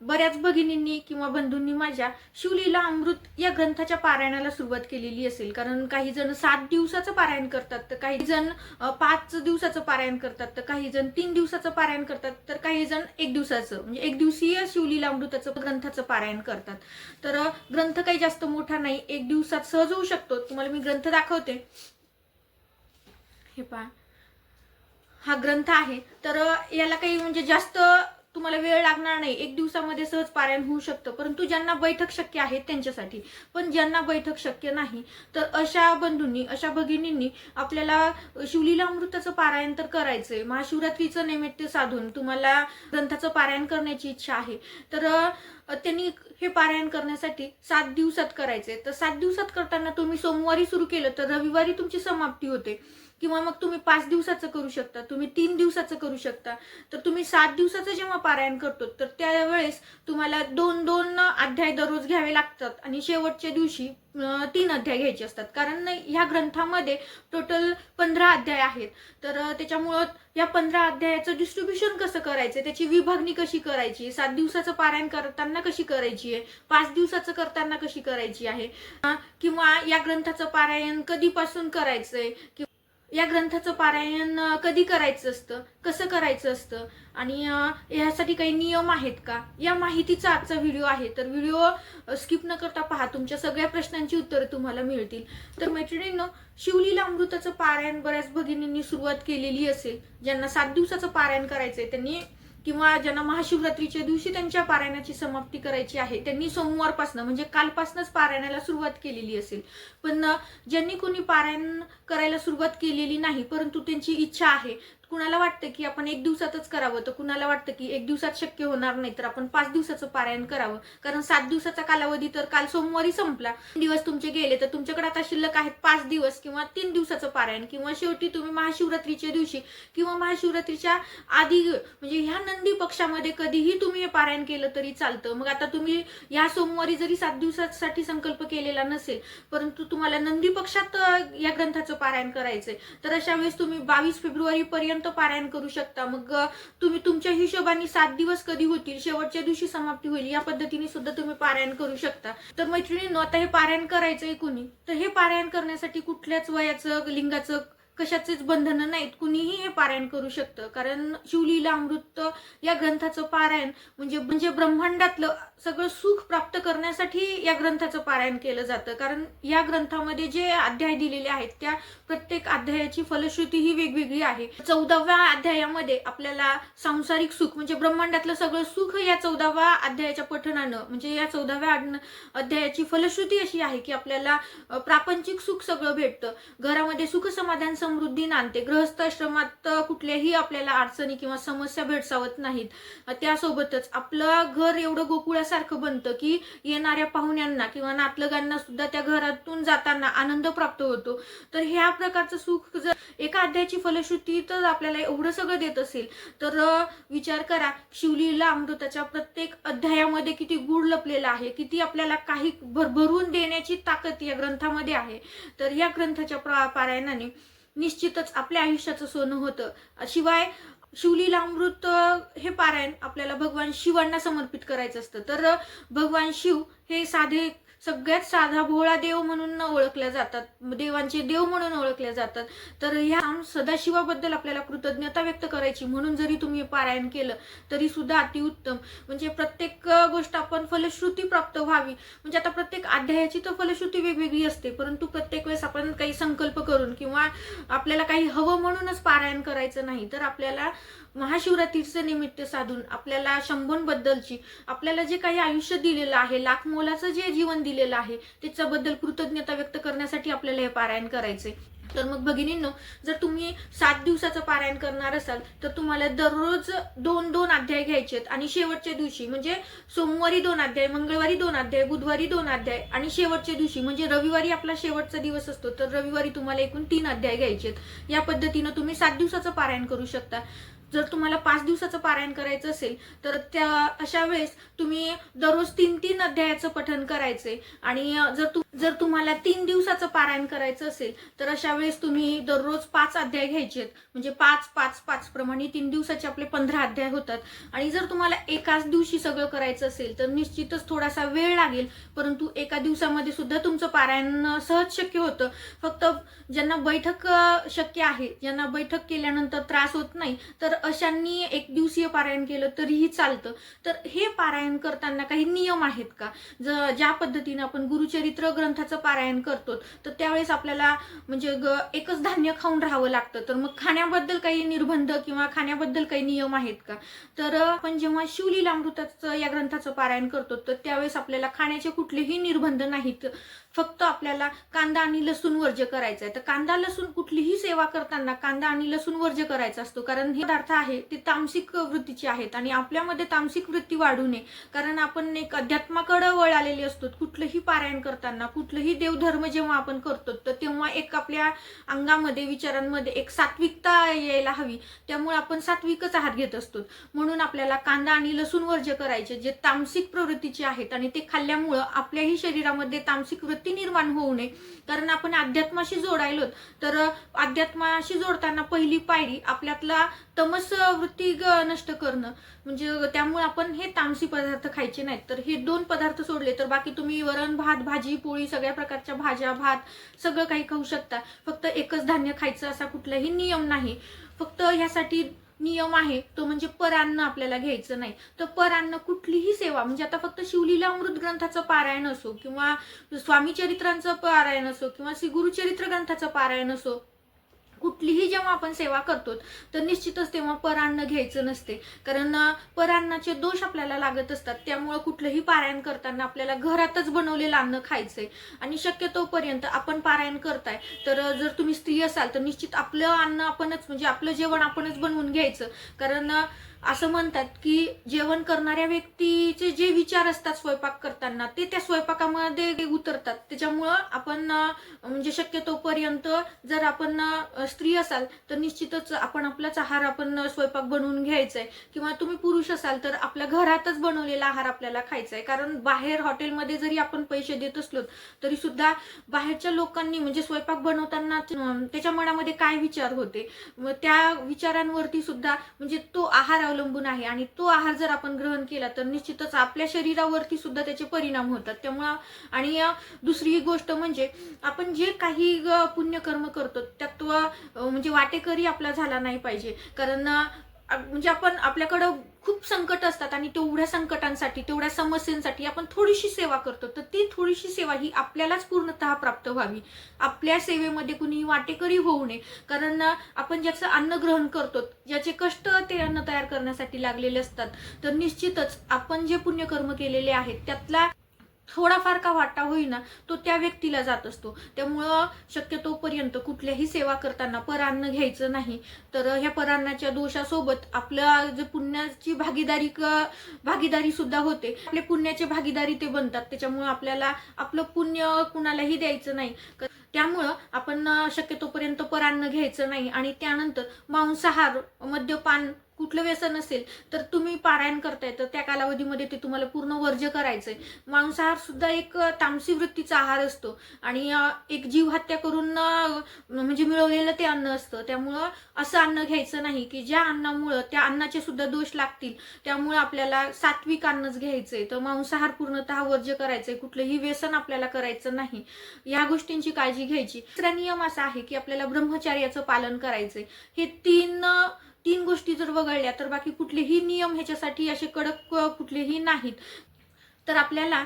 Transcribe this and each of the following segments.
बऱ्याच भगिनींनी किंवा बंधूंनी माझ्या शिवलीला अमृत या ग्रंथाच्या पारायणाला सुरुवात केलेली असेल. कारण काही जण सात दिवसाचं पारायण करतात तर काही जण पाच दिवसाचं पारायण करतात तर काही जण तीन दिवसाचं पारायण करतात तर काही जण एक दिवसाचं. म्हणजे एक दिवसीय शिवलीला अमृताचं ग्रंथाचं पारायण करतात. तर ग्रंथ काही जास्त मोठा नाही एक दिवसात सहज होऊ शकतो. तुम्हाला मी ग्रंथ दाखवते. हे पहा. हा ग्रंथ आहे. तर याला काही म्हणजे जास्त तुम्हाला वेळ लागणार नाही. एक दिवसामध्ये सहज पारायण होऊ शकतं. परंतु ज्यांना बैठक शक्य आहे त्यांच्यासाठी. पण ज्यांना बैठक शक्य नाही तर अशा बंधूंनी अशा भगिनींनी आपल्याला शिवलीला अमृताचं पारायण तर करायचंय. महाशिवरात्रीचं नैमित्त साधून तुम्हाला ग्रंथाचं पारायण करण्याची इच्छा आहे. तर त्यांनी हे पारायण करण्यासाठी सात दिवसात करायचे तर सात दिवसात करताना तुम्ही सोमवारी सुरू केलं तर रविवारी तुमची समाप्ती होते. किंवा मग तुम्ही पाच दिवसाचं करू शकता तुम्ही तीन दिवसाचं करू शकता. तर तुम्ही सात दिवसाचं जेव्हा पारायण करतो तर त्यावेळेस तुम्हाला दोन दोन अध्याय दररोज घ्यावे लागतात आणि शेवटच्या दिवशी तीन अध्याय घ्यायचे असतात. कारण ह्या ग्रंथामध्ये टोटल पंधरा अध्याय आहेत. तर त्याच्यामुळं या पंधरा अध्यायाचं डिस्ट्रीब्युशन कसं करायचं? त्याची विभागणी कशी करायची? सात दिवसाचं पारायण करताना कशी करायची आहे? पाच दिवसाचं करताना कशी करायची आहे? किंवा या ग्रंथाचं पारायण कधीपासून करायचंय? किंवा या ग्रंथाचं पारायण कधी करायचं असतं? कसं करायचं असतं? आणि यासाठी काही नियम आहेत का? या माहितीचा आजचा व्हिडिओ आहे. तर व्हिडिओ स्किप न करता पहा. तुमच्या सगळ्या प्रश्नांची उत्तरं तुम्हाला मिळतील. तर मैत्रिणींनो शिवलीला अमृताचं पारायण बऱ्याच भगिनींनी सुरुवात केलेली असेल. ज्यांना सात दिवसाचं पारायण करायचंय त्यांनी किंवा ज्यांना महाशिवरात्रीच्या दिवशी त्यांच्या पारायणाची समाप्ती करायची आहे त्यांनी सोमवारपासनं म्हणजे कालपासनंच पारायणाला सुरुवात केलेली असेल. पण ज्यांनी कोणी पारायण करायला सुरुवात केलेली नाही परंतु त्यांची इच्छा आहे कुणाला वाटतं की आपण एक दिवसातच करावं तर कुणाला वाटतं की एक दिवसात शक्य होणार नाही तर आपण पाच दिवसाचं पारायण करावं. कारण सात दिवसाचा कालावधी तर काल सोमवारी संपला. दिवस तुमचे गेले तर तुमच्याकडे आता शिल्लक आहेत पाच दिवस किंवा तीन दिवसाचं पारायण. किंवा शेवटी तुम्ही महाशिवरात्रीच्या दिवशी किंवा महाशिवरात्रीच्या आधी म्हणजे ह्या नंदी पक्षामध्ये कधीही तुम्ही हे पारायण केलं तरी चालतं. मग आता तुम्ही या सोमवारी जरी सात दिवसासाठी संकल्प केलेला नसेल परंतु तुम्हाला नंदी पक्षात या ग्रंथाचं पारायण करायचंय. तर अशा वेळेस तुम्ही बावीस फेब्रुवारी पर्यंत पारायण करू शकता. मग तुम्ही तुमच्या हिशोबाने सात दिवस कधी होतील? शेवटच्या दिवशी समाप्ती होईल. या पद्धतीने सुद्धा तुम्ही पारायण करू शकता. तर मैत्रिणींनो आता हे पारायण करायचंय कुणी? तर हे पारायण करण्यासाठी कुठल्याच वयाचं लिंगाचं कशाचेच बंधनं नाहीत. कुणीही हे पारायण करू शकतं. कारण शिवलीला अमृत या ग्रंथाचं पारायण म्हणजे म्हणजे ब्रह्मांडातलं सगळं सुख प्राप्त करण्यासाठी या ग्रंथाचं पारायण केलं जातं. कारण या ग्रंथामध्ये जे अध्याय दिलेले आहेत त्या प्रत्येक अध्यायाची फलश्रुती ही वेगवेगळी आहे. चौदाव्या अध्यायामध्ये आपल्याला सांसारिक सुख म्हणजे ब्रह्मांडातलं सगळं सुख या चौदाव्या अध्यायाच्या पठणानं म्हणजे या चौदाव्या अध्यायाची फलश्रुती अशी आहे की आपल्याला प्रापंचिक सुख सगळं भेटतं. घरामध्ये सुख समाधान समृद्धी नांदते. ग्रहस्थ आश्रमात कुठल्याही आपल्याला अडचणी किंवा समस्या भेडसावत नाहीत. त्यासोबतच आपलं घर एवढं गोकुळासारखं बनतं की येणाऱ्या पाहुण्यांना किंवा नातलगांना सुद्धा त्या घरातून जाताना आनंद प्राप्त होतो. तर ह्या प्रकारचं सुख जर एका अध्यायाची फलश्रुती तर आपल्याला एवढं सगळं देत असेल तर विचार करा. शिवलीला अमृताच्या प्रत्येक अध्यायामध्ये किती गुढ लपलेला आहे किती आपल्याला काही भरभरून देण्याची ताकद या ग्रंथामध्ये आहे. तर या ग्रंथाच्या पारायणाने निश्चितच आपल्या आयुष्याचं सोनं होतं. शिवाय शिवलीला अमृत हे पारायण आपल्याला भगवान शिवांना समर्पित करायचं असतं. तर भगवान शिव हे साधे सगळ्यात साधा भोळा देव म्हणून ओळखल्या जातात. देवांचे देव म्हणून ओळखल्या जातात. तर ह्या सदाशिवाबद्दल आपल्याला कृतज्ञता व्यक्त करायची. म्हणून जरी तुम्ही पारायण केलं तरी सुद्धा अतिउत्तम म्हणजे प्रत्येक गोष्ट आपण फलश्रुती प्राप्त व्हावी. म्हणजे आता प्रत्येक अध्यायाची तर फलश्रुती वेगवेगळी असते. परंतु प्रत्येक वेळेस आपण काही संकल्प करून किंवा आपल्याला काही हवं म्हणूनच पारायण करायचं नाही तर आपल्याला महाशिवरात्रीचं निमित्त साधून आपल्याला शंभूंबद्दलची आपल्याला जे काही आयुष्य दिलेलं आहे लाख मोलाचं जे जीवन दिलेलं आहे त्याच्याबद्दल कृतज्ञता व्यक्त करण्यासाठी आपल्याला हे पारायण करायचे तर मग भगिनींनो जर तुम्ही सात दिवसाचं पारायण करणार असाल तर तुम्हाला दररोज दोन दोन अध्याय घ्यायचे आहेत. आणि शेवटच्या दिवशी म्हणजे सोमवारी दोन अध्याय मंगळवारी दोन अध्याय बुधवारी दोन अध्याय आणि शेवटच्या दिवशी म्हणजे रविवारी आपला शेवटचा दिवस असतो तर रविवारी तुम्हाला एकूण तीन अध्याय घ्यायचे आहेत. या पद्धतीनं तुम्ही सात दिवसाचं पारायण करू शकता. जर तुम्हाला पाच दिवसाचं पारायण करायचं असेल तर त्या अशा वेळेस तुम्ही दररोज तीन तीन अध्यायाचं पठण करायचे. आणि जर तु जर तुम्हाला तीन दिवसाचं पारायण करायचं असेल तर अशा वेळेस तुम्ही दररोज पाच अध्याय घ्यायचे आहेत. म्हणजे पाच पाच पाच प्रमाणे तीन दिवसाचे आपले पंधरा अध्याय होतात. आणि जर तुम्हाला एकाच दिवशी सगळं करायचं असेल तर निश्चितच थोडासा वेळ लागेल. परंतु एका दिवसामध्ये सुद्धा तुमचं पारायण सहज शक्य होतं. फक्त ज्यांना बैठक शक्य आहे ज्यांना बैठक केल्यानंतर त्रास होत नाही तर अशांनी एक दिवसीय पारायण केलं तरीही चालतं. तर हे पारायण करताना काही नियम आहेत का? ज ज्या पद्धतीने आपण गुरुचरित्र ग्रंथाचं पारायण करतो तर त्यावेळेस आपल्याला म्हणजे ग एकच धान्य खाऊन राहावं लागतं. तर मग खाण्याबद्दल काही निर्बंध किंवा खाण्याबद्दल काही नियम आहेत का? तर आपण जेव्हा शिवलीलामृताचं या ग्रंथाचं पारायण करतो तर त्यावेळेस आपल्याला खाण्याचे कुठलेही निर्बंध नाहीत. फक्त आपल्याला कांदा आणि लसूण वर्ज्य करायचा आहे तर कांदा लसूण कुठलीही सेवा करताना कांदा आणि लसूण वर्ज्य करायचा असतो. कारण हे पदार्थ आहे ते तामसिक वृत्तीचे आहेत आणि आपल्यामध्ये तामसिक वृत्ती वाढू नये. कारण आपण एक अध्यात्माकडं वळ आलेली असतो कुठलंही पारायण करताना कुठलंही देवधर्म जेव्हा आपण करतो तर तेव्हा एक आपल्या अंगामध्ये विचारांमध्ये एक सात्विकता यायला हवी. त्यामुळे आपण सात्विकच आहार घेत असतो. म्हणून आपल्याला कांदा आणि लसूण वर्ज्य करायचे जे तामसिक प्रवृत्तीचे आहेत आणि ते खाल्ल्यामुळं आपल्याही शरीरामध्ये तामसिक वृत्ती निर्माण होऊ नये. कारण आपण अध्यात्माशी जोडायलो तर अध्यात्माशी जोडताना पहिली पायरी आपल्यातला तमस वृत्ती ग- नष्ट करणं. म्हणजे त्यामुळे आपण हे तामसी पदार्थ खायचे नाहीत. तर हे दोन पदार्थ सोडले तर बाकी तुम्ही वरण भात भाजी पोळी सगळ्या प्रकारच्या भाज्या भात सगळं काही खाऊ शकता. फक्त एकच धान्य खायचं असा कुठलाही नियम नाही. फक्त ह्यासाठी नियम आहे तो म्हणजे परान्न आपल्याला घ्यायचं नाही. तर परान्न कुठलीही सेवा म्हणजे आता फक्त शिवलीला अमृत ग्रंथाचं पारायण असो किंवा स्वामी चरित्रांचं पारायण असो किंवा श्री गुरुचरित्र ग्रंथाचं पारायण असो कुठलीही जेव्हा आपण सेवा करतो तर निश्चितच तेव्हा परान्न घ्यायचं नसते. कारण परान्नाचे दोष आपल्याला लागत असतात. त्यामुळं कुठलंही पारायण करताना आपल्याला घरातच बनवलेलं अन्न खायचंय. आणि शक्यतोपर्यंत आपण पारायण करताय तर जर तुम्ही स्त्री असाल तर निश्चित आपलं अन्न आपणच म्हणजे आपलं जेवण आपणच बनवून घ्यायचं. कारण असं म्हणतात की जेवण करणाऱ्या व्यक्तीचे जे विचार असतात स्वयंपाक करताना ते त्या स्वयंपाकामध्ये उतरतात. त्याच्यामुळं आपण म्हणजे शक्यतोपर्यंत जर आपण स्त्री असाल तर निश्चितच आपण आपलाच आहार आपण स्वयंपाक बनवून घ्यायचा आहे किंवा तुम्ही पुरुष असाल तर आपल्या घरातच बनवलेला आहार आपल्याला खायचा आहे कारण बाहेर हॉटेलमध्ये जरी आपण पैसे देत असलो तरी सुद्धा बाहेरच्या लोकांनी म्हणजे स्वयंपाक बनवताना त्याच्या मनामध्ये काय विचार होते? मग त्या विचारांवरती सुद्धा म्हणजे तो आहार अवलंबून आहे. आणि तो आहार जर आपण ग्रहण केला तर निश्चितच आपल्या शरीरावरती सुद्धा त्याचे परिणाम होतात. त्यामुळं आणि दुसरी ही गोष्ट म्हणजे आपण जे काही पुण्यकर्म करतो त्यात तो, म्हणजे वाटेकरी आपला झाला नाही पाहिजे. कारण म्हणजे आपण आपल्याकडं खूप संकट असतात आणि तेवढ्या संकटांसाठी तेवढ्या समस्यांसाठी आपण थोडीशी सेवा करतो. तर ती थोडीशी सेवा ही आपल्यालाच पूर्णतः प्राप्त व्हावी. आपल्या सेवेमध्ये कुणीही वाटेकरी होऊ नये. कारण आपण ज्याचं अन्न ग्रहण करतो ज्याचे कष्ट ते अन्न तयार करण्यासाठी लागलेले असतात तर निश्चितच आपण जे पुण्यकर्म केलेले आहेत त्यातला थोडाफार का वाटा होईना तो त्या व्यक्तीला जात असतो. त्यामुळं शक्यतोपर्यंत कुठल्याही सेवा करताना परान्न घ्यायचं नाही. तर ह्या परान्नाच्या दोषासोबत आपल्या जे पुण्याची भागीदारी क- भागीदारी सुद्धा होते. आपले पुण्याचे भागीदारी ते बनतात. त्याच्यामुळं आपल्याला आपलं पुण्य कुणालाही द्यायचं नाही. त्यामुळं आपण शक्यतोपर्यंत परान्न घ्यायचं नाही. आणि त्यानंतर मांसाहार मद्यपान कुठलं व्यसन असेल तर तुम्ही पारायण करताय तर त्या कालावधीमध्ये ते तुम्हाला पूर्ण वर्ज्य करायचंय. मांसाहार सुद्धा एक तामसी वृत्तीचा आहार असतो. आणि एक जीव हत्या करून म्हणजे मिळवलेलं ते अन्न असतं. त्यामुळं असं अन्न घ्यायचं नाही की ज्या अन्नामुळं त्या अन्नाचे सुद्धा दोष लागतील. त्यामुळे आपल्याला सात्विक अन्नच घ्यायचंय. तर मांसाहार पूर्णतः वर्ज्य करायचंय. कुठलंही व्यसन आपल्याला करायचं नाही. या गोष्टींची काळजी घ्यायची. दुसरा नियम असा आहे की आपल्याला ब्रह्मचार्याचं पालन करायचंय. हे तीन तीन गोष्टी जर वगळल्या तर बाकी कुठलेही नियम ह्याच्यासाठी असे कडक कुठलेही नाहीत. तर आपल्याला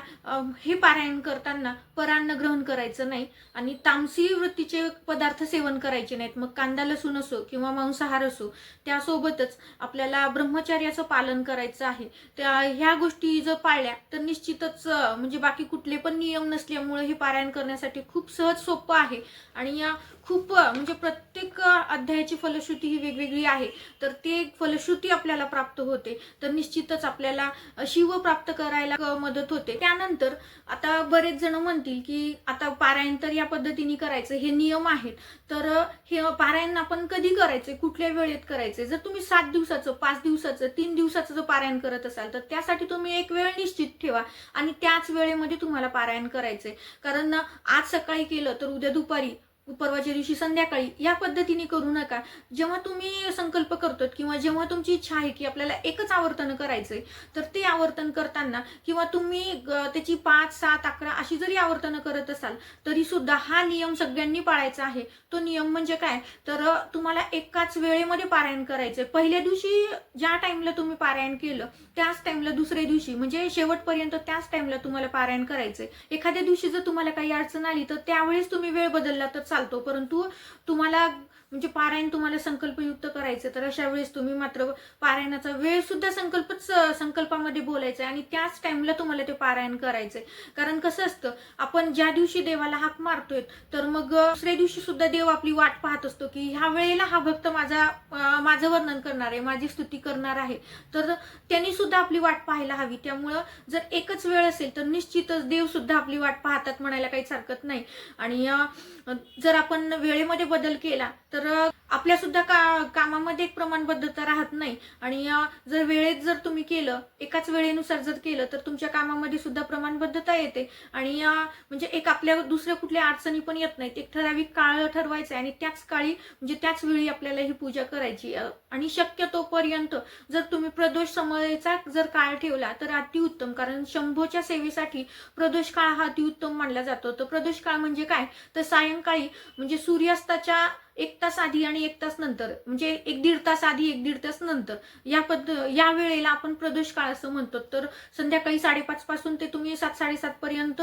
हे पारायण करताना परान्न ग्रहण करायचं नाही आणि तामसी वृत्तीचे पदार्थ सेवन करायचे नाहीत. मग कांदा लसूण असो किंवा मांसाहार असो त्यासोबतच आपल्याला ब्रह्मचार्याचं पालन करायचं आहे. त्या ह्या गोष्टी जर पाळल्या तर निश्चितच म्हणजे बाकी कुठले पण नियम नसल्यामुळे हे पारायण करण्यासाठी खूप सहज सोपं आहे. आणि या खूप म्हणजे प्रत्येक अध्यायाची फलश्रुती ही वेगवेगळी आहे. तर ते फलश्रुती आपल्याला प्राप्त होते. तर निश्चितच आपल्याला शिव प्राप्त करायला मदत होते. त्यानंतर आता बरेच जण म्हणतील की आता पारायण तर या पद्धतीने करायचं हे नियम आहेत. तर हे पारायण आपण कधी करायचे? कुठल्या वेळेत करायचे? जर तुम्ही सात दिवसाचं पाच दिवसाचं तीन दिवसाचं जर पारायण करत असाल तर त्यासाठी तुम्ही एक वेळ निश्चित ठेवा आणि त्याच वेळेमध्ये तुम्हाला पारायण करायचंय. कारण आज सकाळी केलं तर उद्या दुपारी परवाच्या दिवशी संध्याकाळी. या पद्धतीने करू नका. जेव्हा तुम्ही संकल्प करतो किंवा जेव्हा तुमची इच्छा आहे की आपल्याला एकच आवर्तन करायचंय तर ते आवर्तन करताना किंवा तुम्ही ग- त्याची पाच सात अकरा अशी जरी आवर्तन करत असाल तरी सुद्धा हा नियम सगळ्यांनी पाळायचा आहे. तो नियम म्हणजे काय? तर तुम्हाला एकाच वेळेमध्ये पारायण करायचंय. पहिल्या दिवशी ज्या टाइमला तुम्ही पारायण केलं त्याच टाइमला दुसऱ्या दिवशी म्हणजे शेवटपर्यंत त्याच टाइमला तुम्हाला पारायण करायचंय. एखाद्या दिवशी जर तुम्हाला काही अडचण आली तर त्यावेळेस तुम्ही वेळ बदलला तर चालतो परंतु तुम्हाला म्हणजे पारायण तुम्हाला संकल्पयुक्त करायचं तर अशा वेळेस तुम्ही मात्र पारायणाचा वेळ सुद्धा संकल्पच संकल्पामध्ये बोलायचा आणि त्याच टाइमला तुम्हाला ते पारायण करायचंय. कारण कसं असतं आपण ज्या दिवशी देवाला हाक मारतोय तर मग दुसऱ्या दिवशी सुद्धा देव आपली वाट पाहत असतो की ह्या वेळेला हा भक्त माझा माझं वर्णन करणार आहे माझी स्तुती करणार आहे. तर त्यांनी सुद्धा आपली वाट पाहायला हवी. त्यामुळं जर एकच वेळ असेल तर निश्चितच देव सुद्धा आपली वाट पाहतात म्हणायला काहीच हरकत नाही. आणि जर जर आपण वेळेमध्ये बदल केला तर आपल्या सुद्धा का कामामध्ये एक प्रमाणबद्धता राहत नाही. आणि जर वेळेत जर तुम्ही केलं एकाच वेळेनुसार जर केलं तर तुमच्या कामामध्ये सुद्धा प्रमाणबद्धता येते. आणि म्हणजे एक आपल्या दुसऱ्या कुठल्या अडचणी पण येत नाहीत. एक ठराविक काळ ठरवायचं आहे आणि त्याच काळी म्हणजे त्याच वेळी आपल्याला ही पूजा करायची. आणि शक्यतोपर्यंत जर तुम्ही प्रदोष समयेचा जर काळ ठेवला तर अतिउत्तम. कारण शंभोच्या सेवेसाठी प्रदोष काळ हा अतिउत्तम मानला जातो. तर प्रदोष काळ म्हणजे काय? तर सायंकाळी म्हणजे सूर्यास्ताच्या एक तास आधी आणि एक तास नंतर म्हणजे एक दीड तास आधी एक दीड तास नंतर. या पद्ध या वेळेला आपण प्रदोष काळ असं म्हणतो. तर संध्याकाळी साडेपाच पासून ते तुम्ही सात साडेसात पर्यंत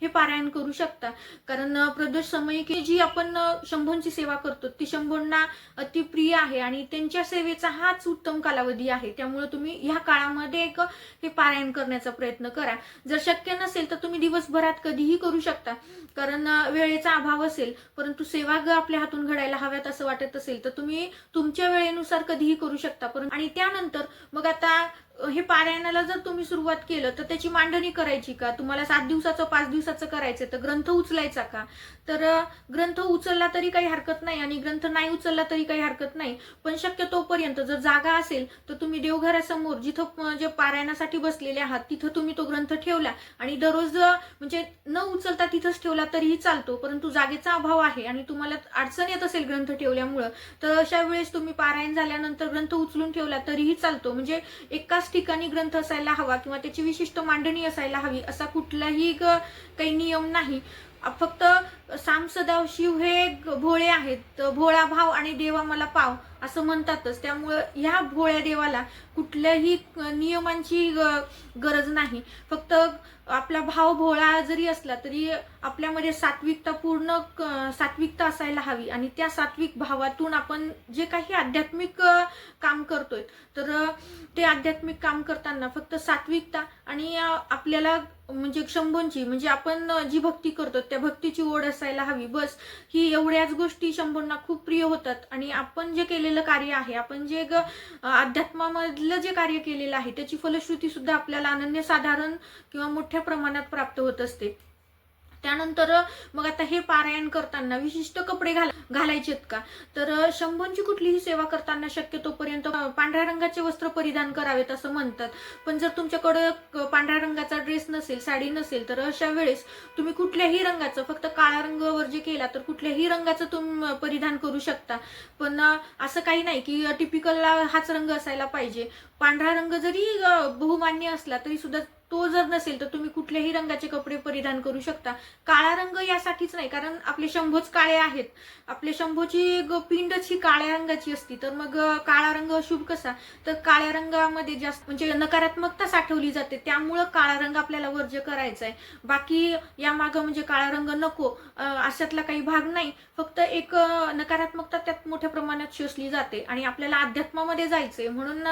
हे पारायण करू शकता. कारण प्रदोष समय की जी आपण शंभोंची सेवा करतो ती शंभोंना अति प्रिय आहे आणि त्यांच्या सेवेचा हाच उत्तम कालावधी आहे. त्यामुळे तुम्ही ह्या काळामध्ये एक हे पारायण करण्याचा प्रयत्न करा. जर शक्य नसेल तर तुम्ही दिवसभरात कधीही करू शकता. कारण वेळेचा अभाव असेल परंतु सेवा ग आपल्या हातून घडायला हव्यात असं वाटत असेल तर तुम्ही तुमच्या वेळेनुसार कधीही करू शकता. परंतु आणि त्यानंतर मग आता हे पारायणाला जर तुम्ही सुरुवात केलं तर त्याची मांडणी करायची का? तुम्हाला सात दिवसाचं पाच दिवसाचं करायचं तर ग्रंथ उचलायचा का? तर ग्रंथ उचलला तरी काही हरकत नाही आणि ग्रंथ नाही उचलला तरी काही हरकत नाही. पण शक्य तोपर्यंत जर जागा असेल तर तुम्ही देवघरासमोर जिथं जे पारायणासाठी बसलेले आहात तिथं तुम्ही तो ग्रंथ ठेवला. आणि दररोज म्हणजे न उचलता तिथंच ठेवला तरीही चालतो परंतु जागेचा अभाव आहे आणि तुम्हाला अडचण येत असेल ग्रंथ ठेवल्यामुळं तर अशा वेळेस तुम्ही पारायण झाल्यानंतर ग्रंथ उचलून ठेवला तरीही चालतो. म्हणजे एकाच ठिकाणी ग्रंथ असायला हवा किंवा त्याची विशिष्ट मांडणी असायला हवी असा कुठलाही ग- काही नियम नाही. फक्त साम सदाव शिव हे ग- भोळे आहेत. भोळा भाव आणि देवा मला पाव असं म्हणतातच. त्यामुळं ह्या भोळ्या देवाला कुठल्याही नियमांची ग- गरज नाही. फक्त आपला भाव भोळा जरी असला तरी आपल्यामध्ये सात्विकता पूर्ण क- सात्विकता असायला हवी. आणि त्या सात्विक भावातून आपण जे काही आध्यात्मिक काम करतोय तर ते आध्यात्मिक काम करताना फक्त सात्विकता आणि आपल्याला म्हणजे शंभूंची म्हणजे आपण जी भक्ती करतो त्या भक्तीची ओढ असायला हवी. बस ही एवढ्याच गोष्टी शंभूंना खूप प्रिय होतात. आणि आपण जे केलेलं कार्य आहे आपण जे ग- अध्यात्मामधलं जे कार्य केलेलं आहे त्याची फलश्रुती सुद्धा आपल्याला अनन्यसाधारण किंवा मोठ्या प्रमाणात प्राप्त होत असते. त्यानंतर मग आता हे पारायण करताना विशिष्ट कपडे घाल घालायचेत का? तर शंभूंची कुठलीही सेवा करताना शक्यतोपर्यंत पांढऱ्या रंगाचे वस्त्र परिधान करावेत असं म्हणतात. पण जर तुमच्याकडं पांढऱ्या रंगाचा ड्रेस नसेल साडी नसेल तर अशा वेळेस तुम्ही कुठल्याही रंगाचं फक्त काळा रंग वर्जे केला तर कुठल्याही रंगाचं तुम्ही परिधान करू शकता. पण असं काही नाही की टिपिकलला हाच रंग असायला पाहिजे. पांढरा रंग जरी बहुमान्य असला तरी सुद्धा तो जर नसेल तर तुम्ही कुठल्याही रंगाचे कपडे परिधान करू शकता. काळा रंग यासाठीच नाही कारण आपले शंभोच काळे आहेत. आपले शंभोची ग- पिंडच ही काळ्या रंगाची असती. तर मग काळा रंग अशुभ कसा? तर काळ्या रंगामध्ये जास्त म्हणजे नकारात्मकता साठवली जाते. त्यामुळं काळा रंग आपल्याला वर्ज्य करायचा आहे बाकी या मागं म्हणजे काळा रंग नको अशातला काही भाग नाही. फक्त एक नकारात्मकता त्यात मोठ्या प्रमाणात शोषली जाते आणि आपल्याला अध्यात्मामध्ये जायचंय. म्हणून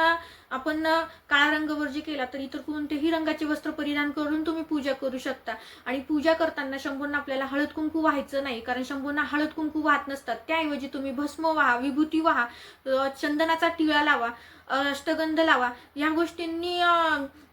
आपण काळा रंग वर्ज्य केला तर इतर कोणत्याही रंगाचे शंभूचे वस्त्र परिधान करून तुम्ही पूजा करू शकता. आणि पूजा करताना शंभूंना आपल्याला हळद कुंकू व्हायचं नाही कारण शंभूंना हळद कुंकू वाहत नसतात. त्याऐवजी तुम्ही भस्म व्हा विभूती व्हा चंदनाचा टिळा लावा. अष्टगंध लावा. या गोष्टींनी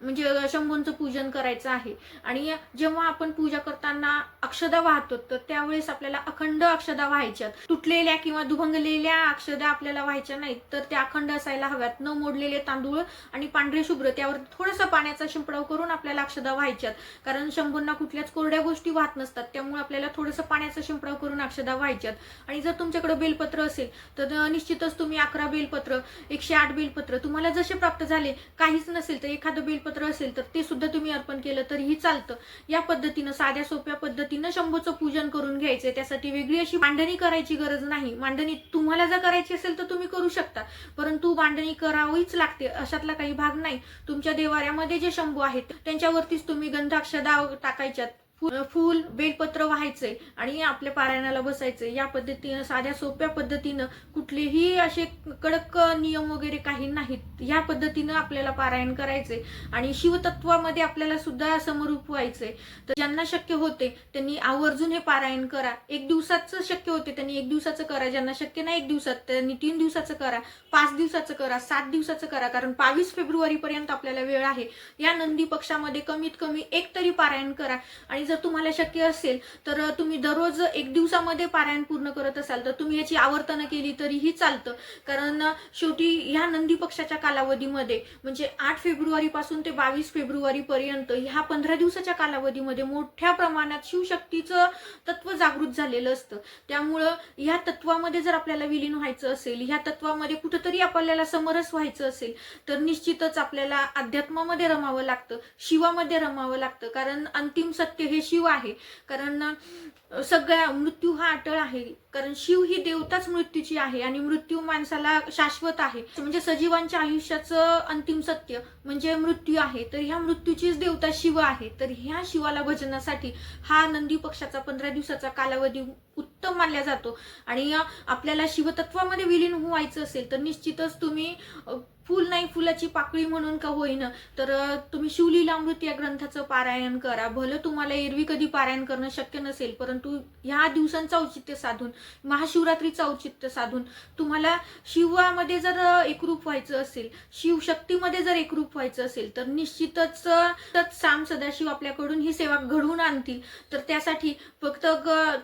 म्हणजे शंभूंचं पूजन करायचं आहे. आणि जेव्हा आपण पूजा करताना अक्षदा वाहतो तर त्यावेळेस आपल्याला अखंड अक्षदा व्हायच्यात. तुटलेल्या किंवा दुभंगलेल्या अक्षदा आपल्याला व्हायच्या नाहीत तर त्या अखंड असायला हव्यात. न मोडलेले तांदूळ आणि पांढरे शुभ्र त्यावर थोडंसं पाण्याचा शिंपडाव करून आपल्याला अक्षदा व्हायच्यात. कारण शंभूंना कुठल्याच कोरड्या गोष्टी वाहत नसतात त्यामुळे आपल्याला थोडंसं पाण्याचा शिंपडाव करून अक्षदा व्हायच्यात. आणि जर तुमच्याकडे बेलपत्र असेल तर निश्चितच तुम्ही अकरा बेलपत्र एकशे आठ बेलपत्र तुम्हाला जसे प्राप्त झाले काहीच नसेल तर एखादं बेलपत्र असेल तर ते सुद्धा तुम्ही अर्पण केलं तरीही चालतं. या पद्धतीनं साध्या सोप्या पद्धतीनं शंभूचं पूजन करून घ्यायचे त्यासाठी वेगळी अशी मांडणी करायची गरज नाही. मांडणी तुम्हाला जर करायची असेल तर तुम्ही करू शकता. परंतु मांडणी करावीच लागते अशातला काही भाग नाही. तुमच्या देवाऱ्यामध्ये जे शंभू आहेत त्यांच्यावरतीच तुम्ही गंधाक्षदा टाकायच्यात. फूल बेलपत्र व्हायचंय आणि आपल्या पारायणाला बसायचंय. या पद्धतीनं साध्या सोप्या पद्धतीनं कुठलेही असे कडक नियम वगैरे काही नाहीत. या पद्धतीनं आपल्याला पारायण करायचंय आणि शिवतत्वामध्ये आपल्याला सुद्धा समरूप व्हायचंय. तर ज्यांना शक्य होते त्यांनी आवर्जून हे पारायण करा. एक दिवसाचं शक्य होते त्यांनी एक दिवसाचं करा. ज्यांना शक्य नाही एक दिवसात त्यांनी तीन दिवसाचं करा. पाच दिवसाचं करा. सात दिवसाचं करा. कारण बावीस फेब्रुवारी पर्यंत आपल्याला वेळ आहे. या नंदी पक्षामध्ये कमीत कमी एक तरी पारायण करा. आणि जर तुम्हाला शक्य असेल तर तुम्ही दररोज एक दिवसामध्ये पारायण पूर्ण करत असाल तर तुम्ही याची आवर्तनं केली तरीही चालतं. कारण शेवटी ह्या नंदी पक्षाच्या कालावधीमध्ये म्हणजे आठ फेब्रुवारीपासून ते बावीस फेब्रुवारीपर्यंत ह्या पंधरा दिवसाच्या कालावधीमध्ये मोठ्या प्रमाणात शिवशक्तीचं तत्व जागृत झालेलं असतं. त्यामुळं ह्या तत्वामध्ये जर आपल्याला विलीन व्हायचं असेल ह्या तत्वामध्ये कुठंतरी आपल्याला समरस व्हायचं असेल तर निश्चितच आपल्याला अध्यात्मामध्ये रमावं लागतं शिवामध्ये रमावं लागतं. कारण अंतिम सत्य हे शिव आहे. कारण सगळ्या मृत्यू हा अटळ आहे. कारण शिव ही देवताच मृत्यूची आहे आणि मृत्यू माणसाला शाश्वत आहे. म्हणजे सजीवांच्या आयुष्याचं अंतिम सत्य म्हणजे मृत्यू आहे. तर ह्या मृत्यूचीच देवता शिव आहे. तर ह्या शिवाला भजनासाठी हा नंदी पक्षाचा पंधरा दिवसाचा कालावधी उत्तम मानला जातो. आणि आपल्याला शिवतत्वामध्ये विलीन व्हायचं असेल तर निश्चितच तुम्ही फुल नाही फुलाची पाकळी म्हणून का होईना. तर तुम्ही शिवलीलामृत या ग्रंथाचं पारायण करा. भलं तुम्हाला एरवी कधी पारायण करणं शक्य नसेल परंतु ह्या दिवसांचं औचित्य साधून महाशिवरात्रीचं औचित्य साधून तुम्हाला शिवामध्ये जर एकरूप व्हायचं असेल शिवशक्तीमध्ये जर एकरूप व्हायचं असेल तर निश्चितच साम सदाशिव आपल्याकडून ही सेवा घडवून आणतील. तर त्यासाठी फक्त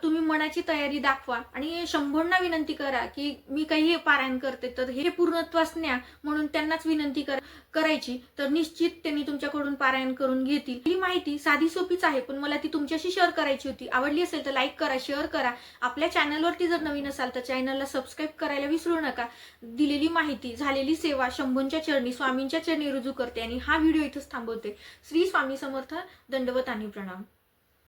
तुम्ही मनाची तयारी दाखवा आणि शंभरना विनंती करा की मी काही हे पारायण करते तर हे पूर्णत्वास न्या म्हणून त्यांनाच विनंती कर करायची तर निश्चित त्यांनी तुमच्याकडून पारायण करून घेतील. ही माहिती साधी सोपीच आहे पण मला ती तुमच्याशी शेअर करायची होती. आवडली असेल तर लाईक करा शेअर करा. आपल्या चॅनलवरती जर नवीन असाल तर चॅनलला सबस्क्राईब करायला विसरू नका. दिलेली माहिती झालेली सेवा शंभूंच्या चरणी स्वामींच्या चरणी रुजू करते आणि हा व्हिडिओ इथंच थांबवते. श्री स्वामी समर्थ दंडवत आणि प्रणाम.